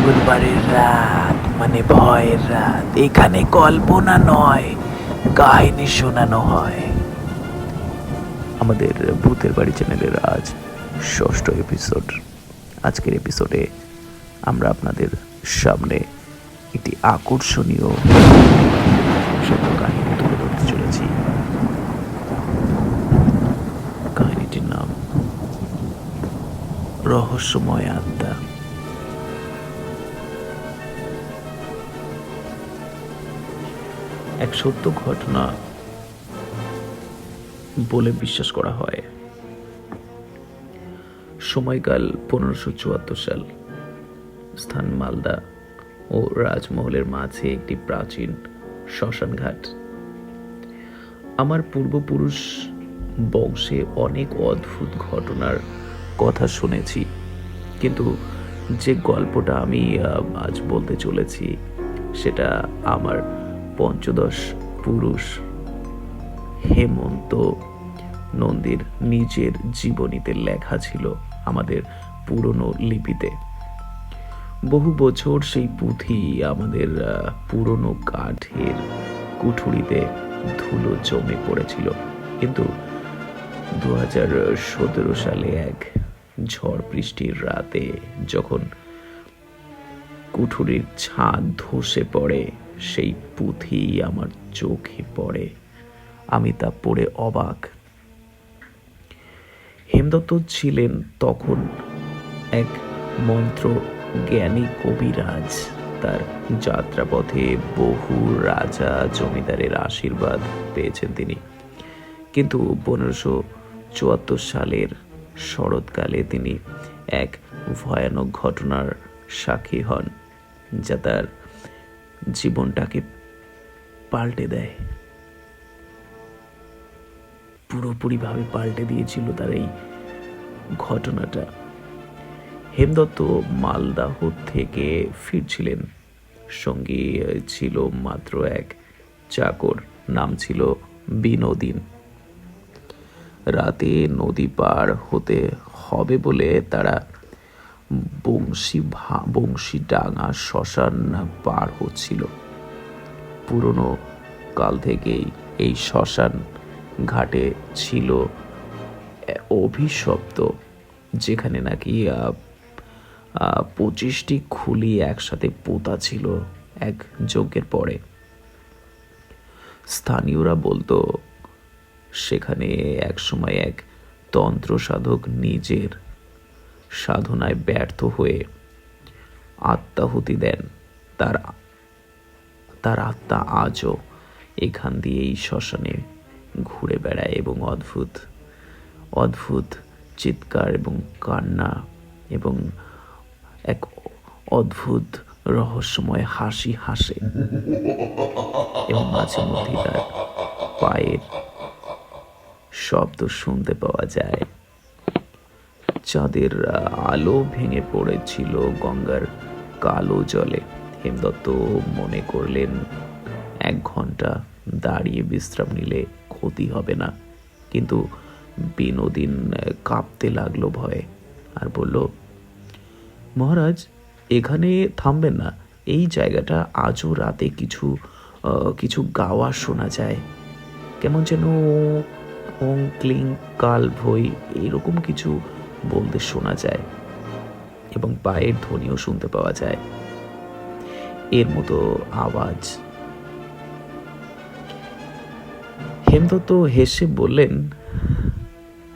মঙ্গলবারের রাত মানে ভয়ের রাত। এখানে কল্পনা নয়, কাহিনী শোনানো হয়। আমাদের ভূতের বাড়ি চ্যানেলের আজ ষষ্ঠ এপিসোড আজকের এপিসোডে আমরা আপনাদের সামনে একটি আকর্ষণীয় সত্য কাহিনী তুলে ধরতে চলেছি। কাহিনীটির নাম রহস্যময় আত্মা। এক সত্য ঘটনা বলে বিশ্বাস করা হয়। সময়কাল পনেরোশো চুয়াত্তর সাল। স্থান মালদা ও রাজমহলের মাঝে একটি প্রাচীন শ্মশানঘাট আমার পূর্বপুরুষ বংশে অনেক অদ্ভুত ঘটনার কথা শুনেছি। কিন্তু যে গল্পটা আমি আজ বলতে চলেছি, সেটা আমার পঞ্চদশ পুরুষ। হেমন্ত নন্দীর নিজের জীবনীতে লেখা ছিল আমাদের পুরনো লিপিতে। বহু বছর সেই পুঁথি আমাদের পুরনো কাঠের কুঠুরিতে ধুলো জমে পড়েছিল। কিন্তু দু হাজার সতেরো সালে এক ঝড় বৃষ্টির রাতে যখন কুঠুরির ছাদ ধসে পড়ে সেই পুঁথি আমার চোখে পড়ে। আমি তা পড়ে অবাক। হেমদত্ত ছিলেন তখন এক মন্ত্র জ্ঞানী কবিরাজ। তার যাত্রাপথে বহু রাজা জমিদারের আশীর্বাদ পেয়েছেন তিনি। কিন্তু পনেরোশো চুয়াত্তর সালের শরৎকালে তিনি এক ভয়ানক ঘটনার সাক্ষী হন, যা তার জীবনটাকে পাল্টে দেয়। পুরোপুরিভাবে পাল্টে দিয়েছিল তার এই ঘটনাটা। হেমদত্ত মালদাহ থেকে ফিরছিলেন। সঙ্গী ছিল মাত্র এক চাকর, নাম ছিল বিনোদিন। রাতে নদী পার হতে হবে বলে তারা বংশী ডাঙা শ্মশান পার হচ্ছিল। পুরনো কাল থেকেই এই শ্মশান ঘাটে ছিল অভিশপ্ত, যেখানে নাকি পঁচিশটি খুলি একসাথে পোতা ছিল এক যজ্ঞের পরে। স্থানীয়রা বলতো, সেখানে একসময় এক তন্ত্র সাধক নিজের সাধনায় ব্যর্থ হয়ে আত্মাহুতি দেন। তার তার আত্মা আজও এখান দিয়ে এই শ্মশানে ঘুরে বেড়ায় এবং অদ্ভুত অদ্ভুত চিৎকার এবং কান্না এবং এক অদ্ভুত রহস্যময় হাসি হাসে এবং মাঝে মধ্যে তার পায়ের শব্দ শুনতে পাওয়া যায়। চাঁদের আলো ভেঙে পড়েছিল গঙ্গার কালো জলে। হেমদত্ত মনে করলেন, এক ঘণ্টা দাঁড়িয়ে বিশ্রাম নিলে ক্ষতি হবে না। কিন্তু বিনোদিন কাঁপতে লাগল ভয়ে আর বলল, মহারাজ, এখানে থামবেন না। এই জায়গাটা আজও রাতে কিছু কিছু গাওয়া শোনা যায়। কেমন যেন ওং ক্লিং, কাল ভই এরকম কিছু বলতে শোনা যায় এবং পায়ের ধ্বনিও শুনতে পাওয়া যায়। এর মতো আওয়াজ। হেমদত্ত হেসে বললেন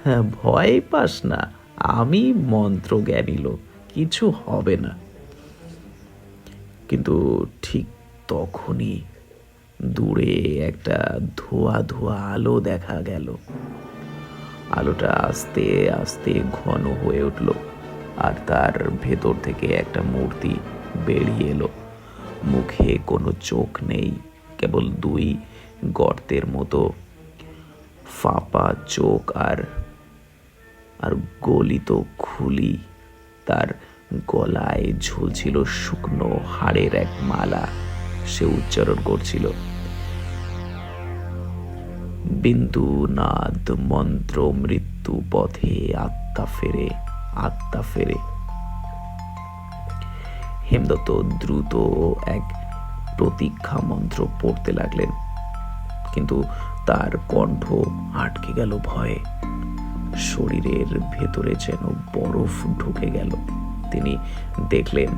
হ্যাঁ ভয় পাস না, আমি মন্ত্র জ্ঞানী লোক, কিছু হবে না। কিন্তু ঠিক তখনই দূরে একটা ধোয়া ধোয়া আলো দেখা গেল। আলোটা আস্তে আস্তে ঘন হয়ে উঠল আর তার ভেতর থেকে একটা মূর্তি বেরিয়ে এলো। মুখে কোনো চোখ নেই, কেবল দুই গর্তের মতো। ফাঁপা চোখ আর আর গলিত খুলি। তার গলায় ঝুলছিল শুকনো হাড়ের এক মালা। সে উচ্চারণ করছিল বিন্দু, নাদ, মন্ত্র, মৃত্যু, পথে আত্মা ফেরে আত্মা ফেরে। হেমদত্ত দ্রুত এক প্রতীক্ষা মন্ত্র পড়তে লাগলেন। কিন্তু তার কণ্ঠ আটকে গেল ভয়ে। শরীরের ভেতরে যেন বরফ ঢুকে গেল। তিনি দেখলেন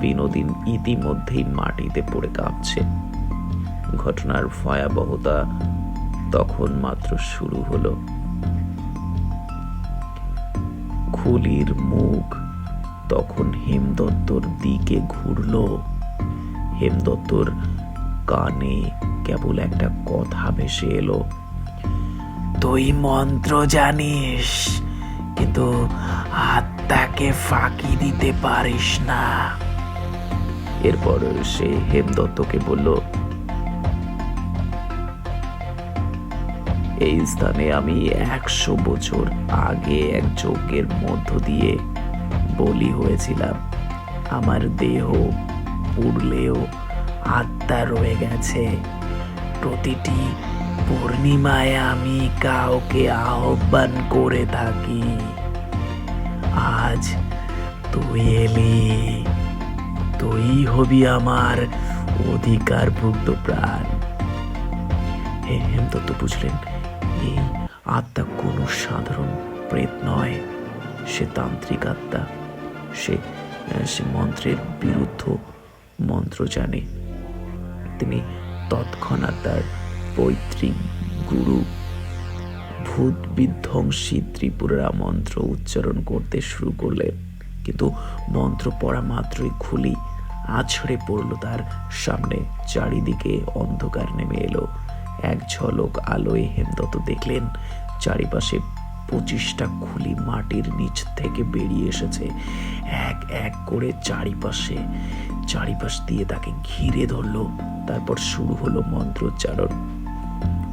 বিনোদিন ইতিমধ্যেই মাটিতে পড়ে কাঁপছে। ঘটনার ভয়াবহতা তখন মাত্র শুরু হলো। খুলির মুখ তখন হেমদত্তর দিকে ঘুরল। হেমদত্তর কানে কেবল একটা কথা ভেসে এলো। তুই মন্ত্র জানিস, কিন্তু আত্মাকে ফাঁকি দিতে পারিস না। এরপর সে হেমদত্তকে বলল এই স্থানে আমি একশো বছর আগে এক যজ্ঞের মধ্য দিয়ে বলি হয়েছিলাম। আমার দেহ পুড়লেও আত্মা রয়ে গেছে। প্রতিটি পূর্ণিমায় আমি কাউকে আহ্বান করে থাকি। আজ তুই এলি। তুই হবি আমার অধিকারভুক্ত প্রাণ। হেমদত্ত বুঝলেন। এই আত্মা কোনো সাধারণ প্রেত নয়। সে তান্ত্রিক আত্মা। সে সে মন্ত্রের বিরুদ্ধ মন্ত্র জানে। তিনি তৎক্ষণাৎ তার পৈতৃক গুরু ভূত বিধ্বংসী ত্রিপুরা মন্ত্র উচ্চারণ করতে শুরু করলেন কিন্তু মন্ত্র পড়া মাত্রই খুলি। আছড়ে পড়ল তার সামনে। চারিদিকে অন্ধকার নেমে এলো। এক ঝলক আলোয় হেমদত্ত দেখলেন, চারিপাশে পঁচিশটা খুলি মাটির নিচ থেকে বেরিয়ে এসেছে। এক এক করে চারিপাশে, চারিপাশ দিয়ে তাকে ঘিরে ধরলো। তারপর শুরু হলো মন্ত্রোচ্চারণ।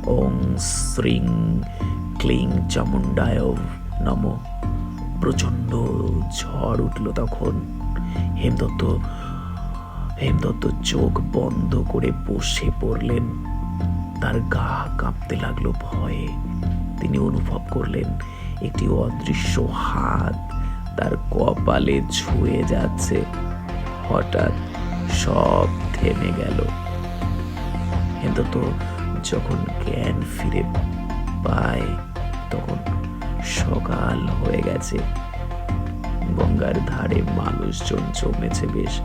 ওং শ্রিং ক্লিং চামুন্ডায় নম। প্রচণ্ড ঝড় উঠল তখন। হেমদত্ত হেমদত্ত চোখ বন্ধ করে বসে পড়লেন। তার গা কাঁপতে লাগল ভয়ে। তিনি অনুভব করলেন, একটি অদৃশ্য হাত তার কপালে ছুঁয়ে যাচ্ছে। হঠাৎ সব থেমে গেল। হেমদত্ত যখন জ্ঞান ফিরে পায়, তখন সকাল হয়ে গেছে। গঙ্গার ধারে মানুষজন জমেছে বেশ।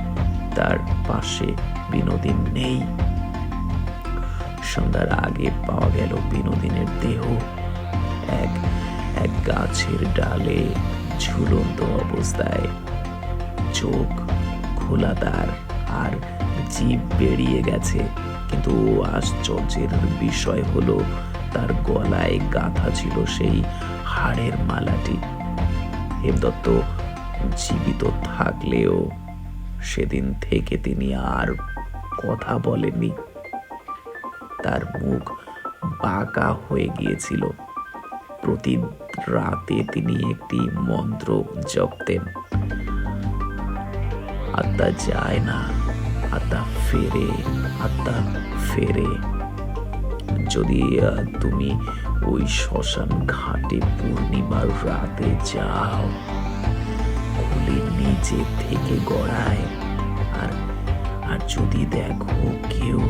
তার পাশে বিনোদিন নেই। সন্ধ্যার আগে পাওয়া গেল বিনোদিনের দেহ। এক এক গাছের ডালে ঝুলন্ত অবস্থায় চোখ খোলা তার, আর জীব বেরিয়ে গেছে। কিন্তু আশ্চর্যের বিষয় হলো, তার গলায় গাঁথা ছিল সেই হাড়ের মালাটি। হেমদত্ত জীবিত থাকলেও সেদিন থেকে তিনি আর কথা বলেননি। তার মুখ বাঁকা হয়ে গিয়েছিল। প্রতি রাতে তিনি একটি মন্ত্র জপতেন। আত্মা যায় না, আত্মা ফেরে আত্মা ফেরে। যদি তুমি ওই শ্মশান ঘাটে পূর্ণিমার রাতে যাও খুলির নিচে থেকে গড়ায়। আর আর যদি দেখো কেউ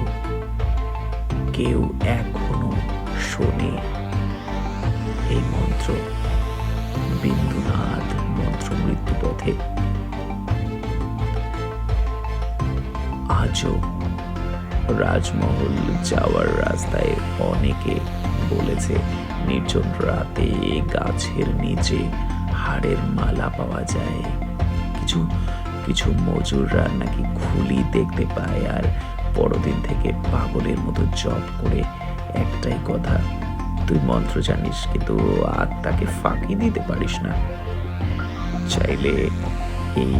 কেউ এখনও শোনে। এই মন্ত্র বিন্দুনাথ মন্ত্র মৃত্যু পথে আজও রাজমহল যাওয়ার রাস্তায় অনেকে বলেছে, নির্জন রাতে গাছের নিচে হাড়ের মালা পাওয়া যায়। কিছু কিছু মজুররা নাকি খুলি দেখতে পায় আর পরদিন থেকে পাগলের মতো জপ করে একটাই কথা। তুই মন্ত্র জানিস, কিন্তু আত্মাকে ফাঁকি দিতে পারিস না। চাইলে এই,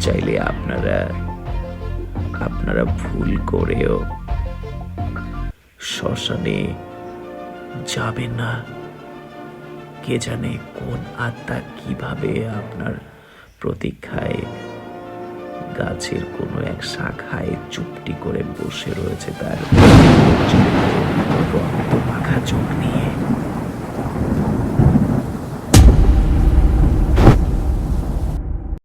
চাইলে আপনারা আপনারা ভুল করেও শ্মশানে যাবেন না। কে জানে কোন আত্মা কীভাবে আপনার প্রতীক্ষায় গাছের কোনো এক শাখায় চুপটি করে বসে রয়েছে তার। মাখা চোখ নিয়ে